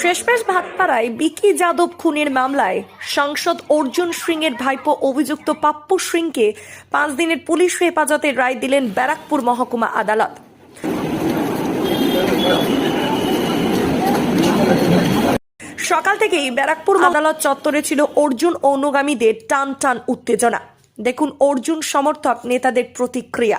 শেষমেশ ভাটপাড়ায় বিকি যাদব খুনের মামলায় সাংসদ অর্জুন সিং এর ভাইপো অভিযুক্ত পাপ্পু সিংকে পাঁচ দিনের পুলিশ হেফাজতের রায় দিলেন ব্যারাকপুর মহকুমা আদালত। সকাল থেকেই ব্যারাকপুর আদালত চত্বরে ছিল অর্জুন অনুগামীদের টান টান উত্তেজনা। দেখুন অর্জুন সমর্থক নেতাদের প্রতিক্রিয়া।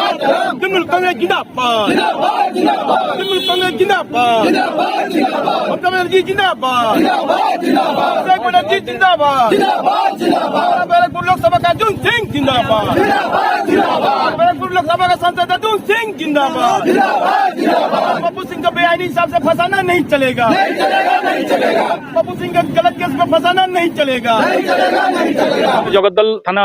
मातरम तिरंगा लेके बोलो वंदे मातरम दुश्मन को डाला के बोलो वंदे मातरम तृणमूल कांग्रेस जिंदाबाद जिंदाबाद जिंदाबाद तृणमूल कांग्रेस जिंदाबाद जिंदाबाद जिंदाबाद ममता बनर्जी जिंदाबाद जिंदाबाद जिंदाबाद शेख बनर्जी जिंदाबाद जिंदाबाद जिंदाबाद बैरकपुर लोकसभा का अर्जुन सिंह जिंदाबाद जिंदाबाद जिंदाबाद बैरकपुर लोकसभा का सांसद अर्जुन सिंह जिंदाबाद जिंदाबाद जिंदाबाद पप्पू सिंह को बेआईनी हिसाब से फंसाना नहीं चलेगा नहीं चलेगा नहीं चलेगा पप्पू सिंह का गलत केस में फंसाना नहीं चलेगा नहीं चलेगा नहीं चलेगा জগদ্দল থানা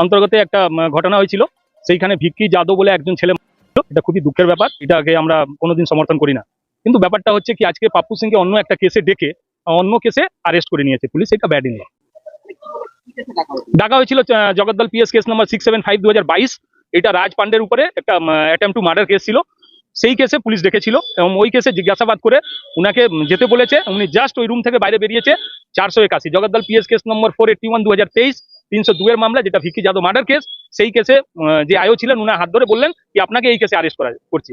অন্তর্গত একটা উম, ঘটনা হয়েছিল সেইখানে ভিক্কি যাদব বলে একজন ছেলে এটা খুবই দুঃখের ব্যাপার। এটাকে আমরা কোনোদিন সমর্থন করি না। কিন্তু ব্যাপারটা হচ্ছে কি, আজকে পাপ্পু সিংকে অন্য একটা কেসে ডেকে, অন্য কেসে অ্যারেস্ট করে নিয়েছে পুলিশ। এটা ব্যাড ইন ডাকা হয়েছিল Jagaddal PS case number six seven five দু হাজার বাইশ এটা রাজ পান্ডের উপরে একটা অ্যাটেম্প টু মার্ডার কেস ছিল। সেই কেসে পুলিশ ডেকেছিল এবং ওই কেসে জিজ্ঞাসাবাদ করে উনাকে যেতে বলেছে। উনি জাস্ট ওই রুম থেকে বাইরে বেরিয়েছে। চারশো একাশি। Jagaddal PS case number four eighty one দু হাজার তেইশ তিনশো দুয়ের মামলা যেটা ভিকি যাদব মার্ডার কেস সেই কেসে যে আয়ো ছিলেন উনার হাত ধরে বললেন কি আপনাকে এই কেসে অ্যারেস্ট করা করছি।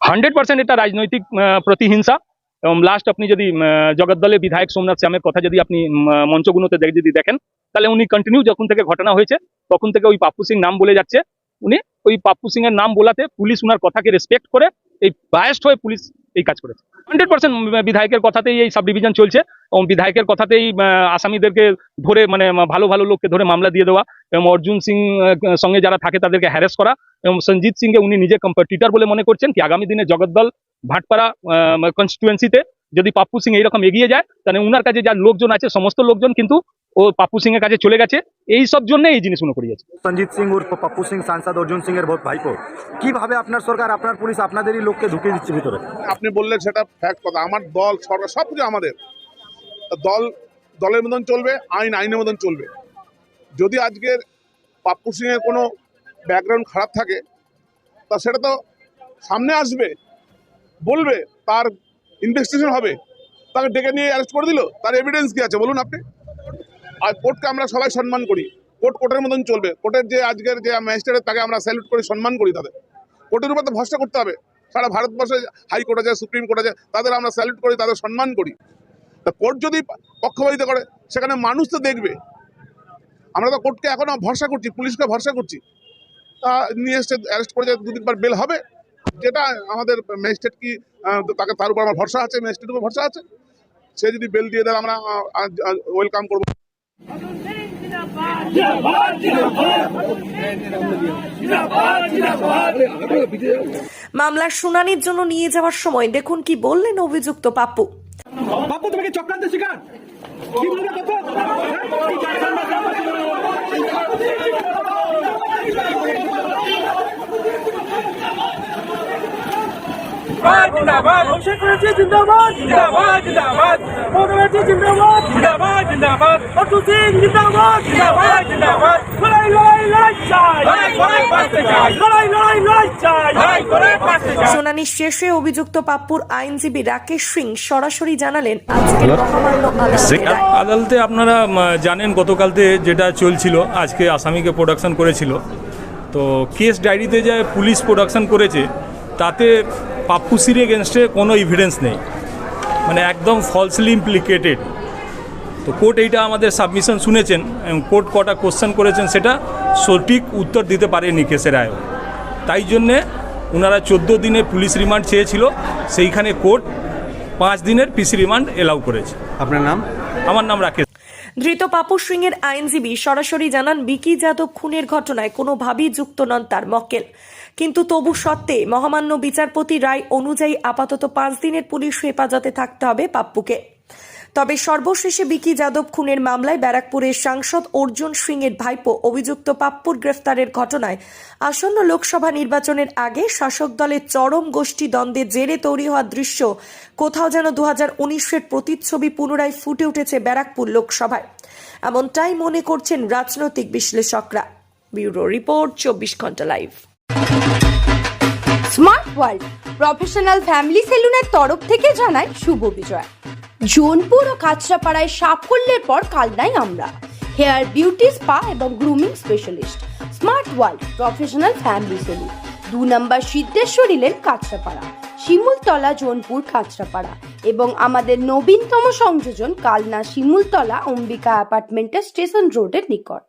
হান্ড্রেড পার্সেন্ট এটা রাজনৈতিক প্রতিহিংসা। এবং লাস্ট আপনি যদি আহ, জগদ্দলের বিধায়ক সোমনাথ শ্যামের কথা যদি আপনি মঞ্চগুলোতে যদি দেখেন তাহলে উনি কন্টিনিউ যখন থেকে ঘটনা হয়েছে তখন থেকে ওই পাপ্পু সিং নাম বলে যাচ্ছে। উনি ওই পাপ্পু সিং এর নাম বলাতে পুলিশ উনার কথাকে রেসপেক্ট করে এই বায়াস্ট হয়ে পুলিশ এই কাজ করেছে। হান্ড্রেড পার্সেন্ট বিধায়কের কথাতেই এই সাব ডিভিশন চলছে এবং বিধায়কের কথাতেই আসামিদেরকে ধরে মানে ভালো ভালো লোককে ধরে মামলা দিয়ে দেওয়া এবং অর্জুন সিং সঙ্গে যারা থাকে তাদেরকে হ্যারেস করা এবং সঞ্জিত সিংকে উনি নিজে কম্পিটিটার বলে মনে করছেন কি আগামী দিনে জগদ্দল ভাটপাড়া কনস্টিটুয়েন্সিতে যদি পাপ্পু সিং এইরকম এগিয়ে যায়, তাহলে উনার কাছে যা লোকজন আছে, সমস্ত লোকজন কিন্তু ও পাপ্পু সিং এর কাছে চলে গেছে। এই সব জন্য এই জিনিস জিনিসগুলো করিয়েছে সঞ্জিত সিং উর্ফ পাপ্পু সিং সাংসদ অর্জুন সিং এর বহুত ভাইপো। কীভাবে আপনার সরকার আপনার পুলিশ আপনাদেরই লোককে ঢুকিয়ে দিচ্ছে ভিতরে? আপনি বললেন সেটা ফ্যাক্ট কথা। আমার দল সরকার সব কিছু আমাদের। দল দলের মতন চলবে আইন আইনের মতন চলবে। যদি আজকের পাপ্পু সিংয়ের কোনো ব্যাকগ্রাউন্ড খারাপ থাকে তা সেটা তো সামনে আসবে বলবে তার ইনভেস্টিগেশন হবে। তাকে ডেকে নিয়ে অ্যারেস্ট করে দিল। তার এভিডেন্স কি আছে বলুন আপনি। আর কোর্টকে আমরা সবাই সম্মান করি। কোর্ট কোর্টের মতন চলবে। কোর্টের যে আজকের যে ম্যাজিস্ট্রেট তাকে আমরা স্যালুট করি, সম্মান করি তাদের। কোর্টের উপর তো ভরসা করতে হবে। সারা ভারতবর্ষে হাইকোর্ট আছে সুপ্রিম কোর্ট আছে, তাদের আমরা স্যালুট করি, তাদের সম্মান করি। তা কোর্ট যদি পক্ষপাতিতা করে, সেখানে মানুষ তো দেখবে। আমরা তো কোর্টকে এখনও ভরসা করছি, পুলিশকে ভরসা করছি। তা নিয়ে এসছে অ্যারেস্ট করে দুদিন পর বেল হবে। যেটা আমাদের ম্যাজিস্ট্রেট কি তাকে তার উপর আমার ভরসা আছে ম্যাজিস্ট্রেটের উপর ভরসা আছে। সে যদি বেল দিয়ে দেয়, আমরা ওয়েলকাম করব। মামলার শুনানির জন্য নিয়ে যাওয়ার সময় দেখুন কি বললেন অভিযুক্ত পাপ্পু। পাপ্পু তোমাকে চক্রান্ত শিকার? জিন্দাবাদ অভিষেক ব্যানার্জি জিন্দাবাদ। জিন্দাবাদ জিন্দাবাদ। মমতা ব্যানার্জি জিন্দাবাদ। জিন্দাবাদ জিন্দাবাদ। অর্জুন সিং জিন্দাবাদ। জিন্দাবাদ জিন্দাবাদ। লড়াই লড়াই লড়াই চাই। লড়াই করে বাঁচতে চাই। লড়াই লড়াই লড়াই চাই। লড়াই করে বাঁচতে চাই। শুনানি শেষে অভিযুক্ত পাপ্পুর আইনজীবী রাকেশ সিং সরাসরি জানালেন মহামান্য আদালতে। আপনারা জানেন গতকালতে যেটা চলছিল আজকে আসামিকে প্রোডাকশন করেছিল। তো কেস ডায়েরিতে যে পুলিশ প্রোডাকশন করেছে তাতে পাপ্পুসির এগেনস্টে কোনো এভিডেন্স নেই। মানে একদম ফলসলি ইমপ্লিকেটেড তো কোর্ট এইটা আমাদের সাবমিশন শুনেছেন এবং কোর্ট কটা কোশ্চেন করেছেন সেটা সঠিক উত্তর দিতে পারেনি কেসের আয়ও তাই জন্যে ওনারা চোদ্দ দিনে পুলিশ রিমান্ড চেয়েছিল সেইখানে কোর্ট পাঁচ দিনের পিসি রিমান্ড এলাউ করেছে। আপনার নাম? আমার নাম রাকেশ। ধৃত পাপু সিং এর আইনজীবী সরাসরি জানান বিকি যাদব খুনের ঘটনায় কোনোভাবেই যুক্ত নন তার মক্কেল। কিন্তু তবু সত্ত্বে মহামান্য বিচারপতি রায় অনুযায়ী আপাতত পাঁচ দিনের পুলিশ হেফাজতে থাকতে হবে পাপ্পুকে। তবে সর্বশেষে বিকি যাদব খুনের মামলায় ব্যারাকপুরের সাংসদ অর্জুন সিং এর ভাইপো অভিযুক্ত পাপ্পুর গ্রেফতারের ঘটনায় আসন্ন লোকসভা নির্বাচনের আগে শাসক দলের চরম গোষ্ঠী দ্বন্দ্বের জেরে তৈরি হওয়া দৃশ্য কোথাও যেন দু হাজার উনিশের প্রতিচ্ছবি পুনরায় ফুটে উঠেছে ব্যারাকপুর লোকসভায়। এমনটাই মনে করছেন রাজনৈতিক বিশ্লেষকরা। ব্যুরো রিপোর্ট, চব্বিশ ঘণ্টা live. Smart world, professional family সেলুনের তরফ থেকে জানাই শুভ বিজয়। জোনপুর ও কাঁচরাপাড়ায় সাফল্যের পর কালনাই আমরা। হেয়ার, বিউটি, স্পা এবং grooming specialist, smart world, professional family salon. দু নম্বর সিদ্ধেশ্বরী লেন কাঁচরাপাড়া, শিমুলতলা, জোনপুর, কাঁচরাপাড়া এবং আমাদের নবীনতম সংযোজন কালনা শিমুলতলা অম্বিকা অ্যাপার্টমেন্টের স্টেশন রোডের নিকট।